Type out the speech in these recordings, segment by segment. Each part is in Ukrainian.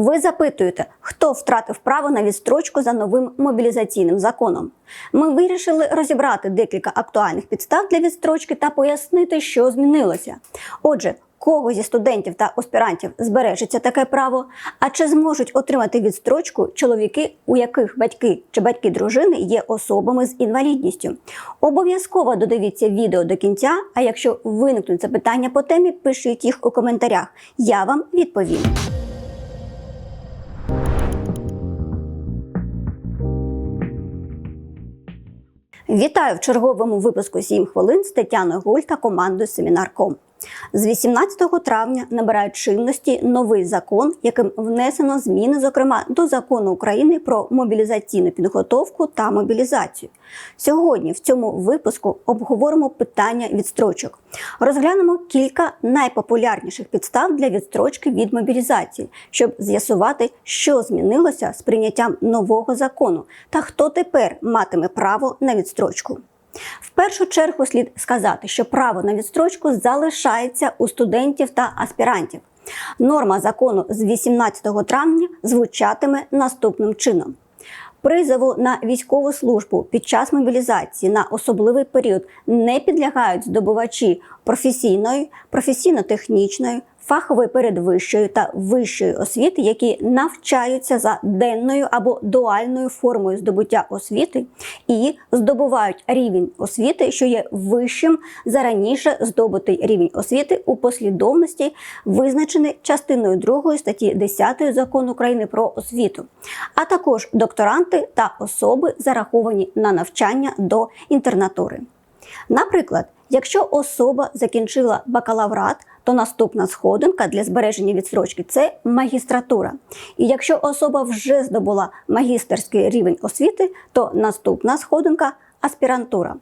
Ви запитуєте, хто втратив право на відстрочку за новим мобілізаційним законом. Ми вирішили розібрати декілька актуальних підстав для відстрочки та пояснити, що змінилося. Отже, кого зі студентів та аспірантів збережеться таке право, а чи зможуть отримати відстрочку чоловіки, у яких батьки чи батьки дружини є особами з інвалідністю. Обов'язково додивіться відео до кінця. А якщо виникнуть запитання по темі, пишіть їх у коментарях. Я вам відповім. Вітаю в черговому випуску 7 хвилин з Тетяною Гуль та командою Семінар.ком. З 18 травня набирає чинності новий закон, яким внесено зміни, зокрема до закону України про мобілізаційну підготовку та мобілізацію. Сьогодні в цьому випуску обговоримо питання відстрочок. Розглянемо кілька найпопулярніших підстав для відстрочки від мобілізації, щоб з'ясувати, що змінилося з прийняттям нового закону та хто тепер матиме право на відстрочку. В першу чергу слід сказати, що право на відстрочку залишається у студентів та аспірантів. Норма закону з 18 травня звучатиме наступним чином. Призову на військову службу під час мобілізації на особливий період не підлягають здобувачі професійної, професійно-технічної, фахової передвищої та вищої освіти, які навчаються за денною або дуальною формою здобуття освіти і здобувають рівень освіти, що є вищим за раніше здобутий рівень освіти у послідовності, визначений частиною 2 статті 10 закону України про освіту, а також докторанти та особи, зараховані на навчання до інтернатури. Наприклад, якщо особа закінчила бакалаврат, то наступна сходинка для збереження відстрочки це магістратура. І якщо особа вже здобула магістерський рівень освіти, то наступна сходинка аспірантура.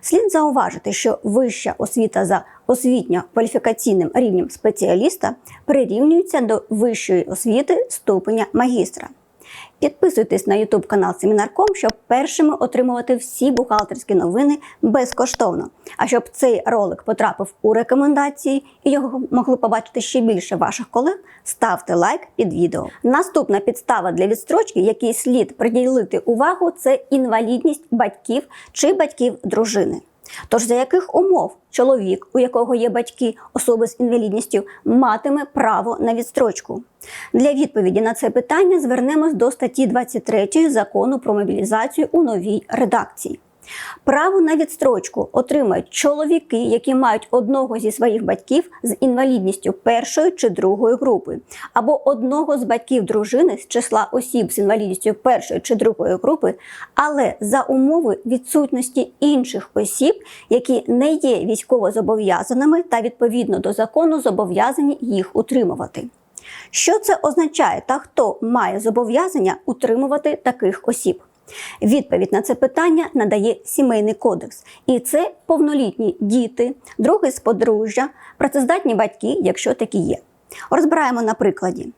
Слід зауважити, що вища освіта за освітньо-кваліфікаційним рівнем спеціаліста прирівнюється до вищої освіти ступеня магістра. Підписуйтесь на YouTube канал Семінарком, щоб першими отримувати всі бухгалтерські новини безкоштовно. А щоб цей ролик потрапив у рекомендації і його могли побачити ще більше ваших колег, ставте лайк під відео. Наступна підстава для відстрочки, якій слід приділити увагу, це інвалідність батьків чи батьків дружини. Тож за яких умов чоловік, у якого є батьки особи з інвалідністю, матиме право на відстрочку? Для відповіді на це питання звернемось до статті 23 закону про мобілізацію у новій редакції. Право на відстрочку отримають чоловіки, які мають одного зі своїх батьків з інвалідністю першої чи другої групи, або одного з батьків дружини з числа осіб з інвалідністю першої чи другої групи, але за умови відсутності інших осіб, які не є військовозобов'язаними та відповідно до закону зобов'язані їх утримувати. Що це означає та хто має зобов'язання утримувати таких осіб? Відповідь на це питання надає сімейний кодекс, і це повнолітні діти, други з подружжя, працездатні батьки, якщо такі є. Розбираємо на прикладі.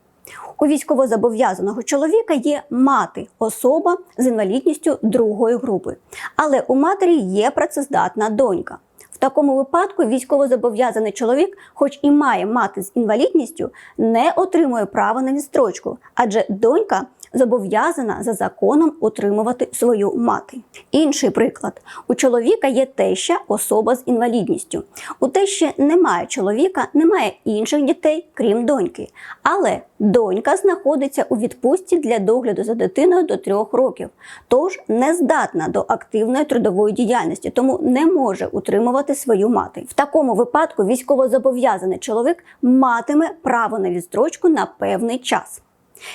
У військовозобов'язаного чоловіка є мати, особа з інвалідністю другої групи, але у матері є працездатна донька. Такому випадку військовозобов'язаний чоловік, хоч і має мати з інвалідністю, не отримує права на відстрочку, адже донька зобов'язана за законом утримувати свою мати. Інший приклад: у чоловіка є теща особа з інвалідністю. У тещі немає чоловіка, немає інших дітей, крім доньки. Але донька знаходиться у відпустці для догляду за дитиною до трьох років, тож не здатна до активної трудової діяльності, тому не може утримувати свою мати. В такому випадку військовозобов'язаний чоловік матиме право на відстрочку на певний час.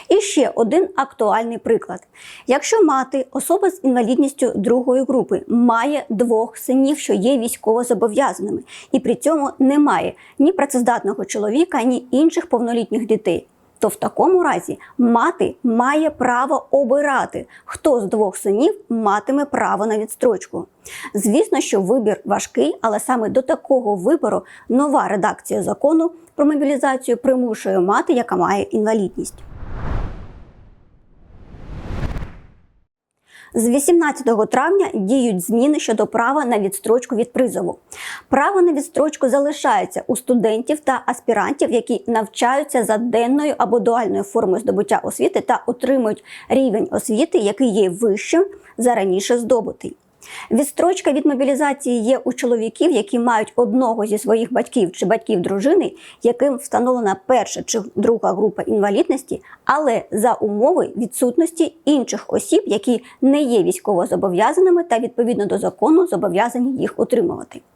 І ще один актуальний приклад: якщо мати, особа з інвалідністю другої групи, має двох синів, що є військовозобов'язаними, і при цьому немає ні працездатного чоловіка, ні інших повнолітніх дітей. То в такому разі мати має право обирати, хто з двох синів матиме право на відстрочку. Звісно, що вибір важкий, але саме до такого вибору нова редакція закону про мобілізацію примушує мати, яка має інвалідність. З 18 травня діють зміни щодо права на відстрочку від призову. Право на відстрочку залишається у студентів та аспірантів, які навчаються за денною або дуальною формою здобуття освіти та отримують рівень освіти, який є вищим за раніше здобутий. Відстрочка від мобілізації є у чоловіків, які мають одного зі своїх батьків чи батьків дружини, яким встановлена перша чи друга група інвалідності, але за умови відсутності інших осіб, які не є військовозобов'язаними та відповідно до закону зобов'язані їх утримувати.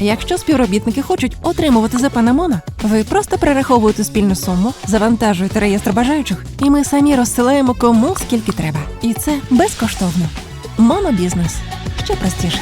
Якщо співробітники хочуть отримувати за пана Моно, ви просто перераховуєте спільну суму, завантажуєте реєстр бажаючих, і ми самі розсилаємо кому скільки треба. І це безкоштовно. Монобізнес ще простіше.